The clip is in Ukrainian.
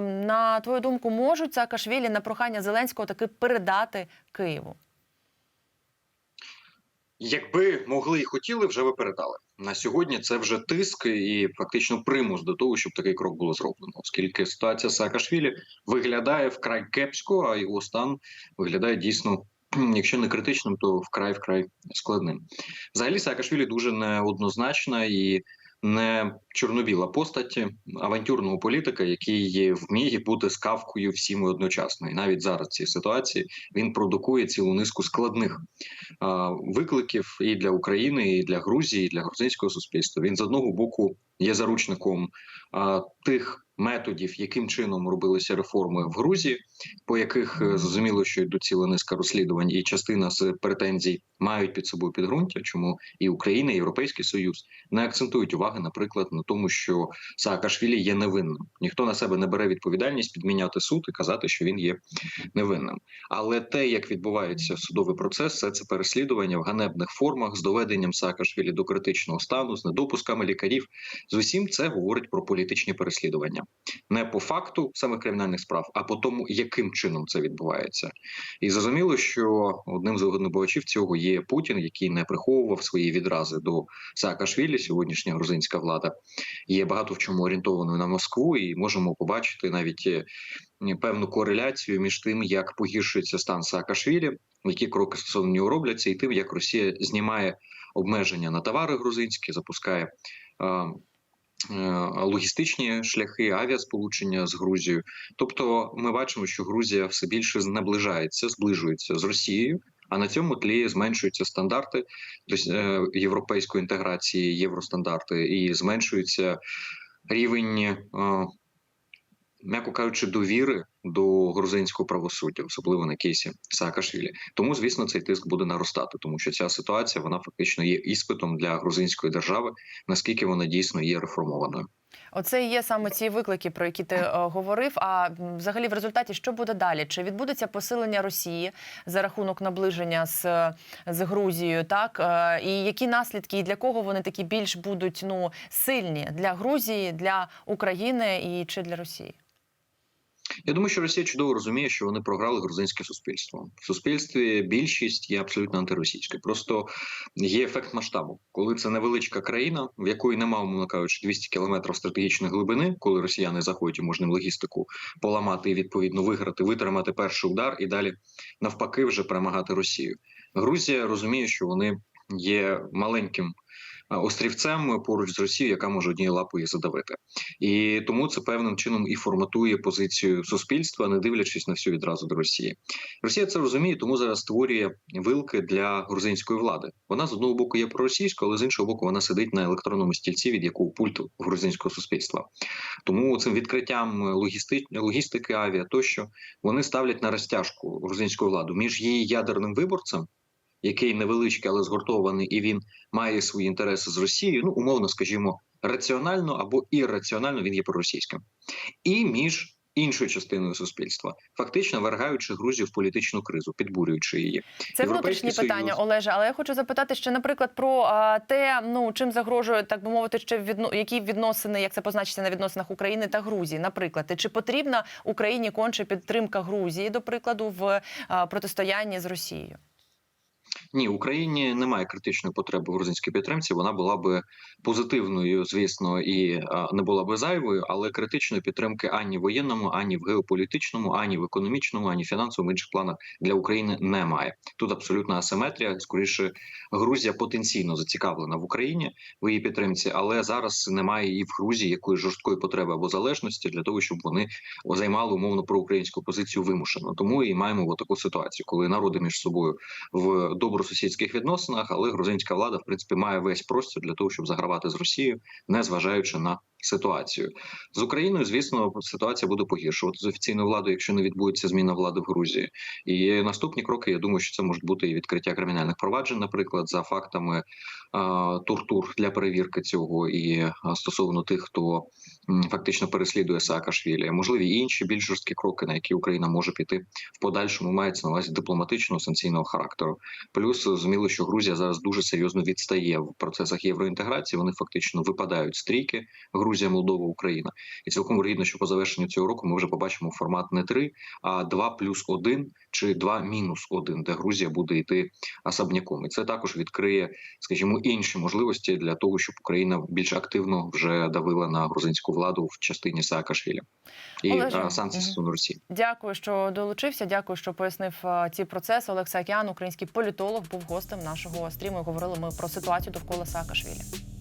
на твою думку, можуть Саакашвілі на прохання Зеленського таки передати Києву? Якби могли і хотіли, вже би передали. На сьогодні це вже тиск і фактично примус до того, щоб такий крок було зроблено, оскільки ситуація Саакашвілі виглядає вкрай кепсько, а його стан виглядає дійсно, якщо не критичним, то вкрай вкрай складним. Взагалі, Саакашвілі дуже неоднозначна і не чорнобіла постаті авантюрного політика, який вміє бути скавкою всім і одночасно. І навіть зараз в цій ситуації він продукує цілу низку складних а, викликів і для України, і для Грузії, і для грузинського суспільства. Він з одного боку є заручником а, тих методів, яким чином робилися реформи в Грузії, по яких е, зрозуміло, що йдуть ціла низка розслідувань, і частина з претензій мають під собою підґрунтя, чому і Україна, і Європейський Союз не акцентують уваги, наприклад, на тому, що Саакашвілі є невинним. Ніхто на себе не бере відповідальність підміняти суд і казати, що він є невинним. Але те, як відбувається судовий процес, все це переслідування в ганебних формах з доведенням Саакашвілі до критичного стану, з недопусками лікарів. З усім це говорить про політичні переслідування, не по факту самих кримінальних справ, а по тому, яким чином це відбувається. І зрозуміло, що одним з винувачів цього є Путін, який не приховував свої відрази до Саакашвілі. Сьогоднішня грузинська влада є багато в чому орієнтованою на Москву, і можемо побачити навіть е, певну кореляцію між тим, як погіршується стан Саакашвілі, які кроки стосовно нього робляться, і тим, як Росія знімає обмеження на товари грузинські, запускає. Е, Логістичні шляхи, авіасполучення з Грузією, тобто ми бачимо, що Грузія все більше наближається, зближується з Росією, а на цьому тлі зменшуються стандарти е, європейської інтеграції, євростандарти, і зменшується рівень, е, м'яко кажучи, довіри до грузинського правосуддя, особливо на кейсі Саакашвілі. Тому, звісно, цей тиск буде наростати, тому що ця ситуація вона фактично є іспитом для грузинської держави, наскільки вона дійсно є реформованою. Оце і є саме ці виклики, про які ти е, говорив. А взагалі, в результаті, що буде далі? Чи відбудеться посилення Росії за рахунок наближення з, з Грузією? Так Е, і які наслідки і для кого вони такі більш будуть ну сильні для Грузії, для України і чи для Росії? Я думаю, що Росія чудово розуміє, що вони програли грузинське суспільство. В суспільстві більшість є абсолютно антиросійською. Просто є ефект масштабу, коли це невеличка країна, в якої немає, мовно кажучи, 200 кілометрів стратегічної глибини, коли росіяни заходять і можна логістику поламати і відповідно виграти, витримати перший удар і далі навпаки вже перемагати Росію. Грузія розуміє, що вони є маленьким. А, Острівцем поруч з Росією, яка може однією лапою задавити, і тому це певним чином і форматує позицію суспільства, не дивлячись на всю відразу до Росії. Росія це розуміє, тому зараз створює вилки для грузинської влади. Вона з одного боку є проросійською, але з іншого боку, вона сидить на електронному стільці, від якого пульту грузинського суспільства. Тому цим відкриттям логісти... логістики авіа тощо вони ставлять на розтяжку грузинську владу між її ядерним виборцем. Який невеличкий, але згуртований, і він має свої інтереси з Росією. Ну умовно, скажімо, раціонально або ірраціонально він є проросійським, і між іншою частиною суспільства, фактично вергаючи Грузію в політичну кризу, підбурюючи її. Це Європейський внутрішні питання, Союз. Олеже. Але я хочу запитати ще, наприклад, про а, те, ну чим загрожує, так би мовити, ще відно, які відносини, як це позначиться на відносинах України та Грузії, наприклад, чи потрібна Україні конче підтримка Грузії, до прикладу, в а, протистоянні з Росією? Ні, Україні немає критичної потреби в грузинській підтримці. Вона була би позитивною, звісно, і не була би зайвою, але критичної підтримки ані в воєнному, ані в геополітичному, ані в економічному, ані в фінансовому інших планах для України немає. Тут абсолютна асиметрія. Скоріше, Грузія потенційно зацікавлена в Україні в її підтримці, але зараз немає і в Грузії якоїсь жорсткої потреби або залежності для того, щоб вони займали умовно проукраїнську позицію вимушено. Тому і маємо таку ситуацію, коли народи між собою в добросусідських відносинах, але грузинська влада в принципі має весь простір для того, щоб загравати з Росією, не зважаючи на ситуацію з Україною. Звісно, ситуація буде погіршувати з офіційною владою, якщо не відбудеться зміна влади в Грузії. І наступні кроки, я думаю, що це можуть бути і відкриття кримінальних проваджень, наприклад, за фактами а, тортур для перевірки цього, і стосовно тих, хто фактично переслідує Саакашвілі, можливі інші більш жорсткі кроки, на які Україна може піти в подальшому, мається на увазі дипломатичного санкційного характеру. Плюс зрозуміло, що Грузія зараз дуже серйозно відстає в процесах євроінтеграції. Вони фактично випадають з трійки Грузія, Молдова, Україна. І цілком вірогідно, що по завершенню цього року ми вже побачимо формат не 3, а 2 плюс 1 чи 2 мінус 1, де Грузія буде йти особняком. І це також відкриє, скажімо, інші можливості для того, щоб Україна більш активно вже давила на грузинську владу в частині Саакашвілі і санкцій стосовно Росії. Дякую, що долучився. Дякую, що пояснив ці процеси. Олег Саакян, український політолог, був гостем нашого стріму. і Говорили ми про ситуацію довкола Саакашвілі.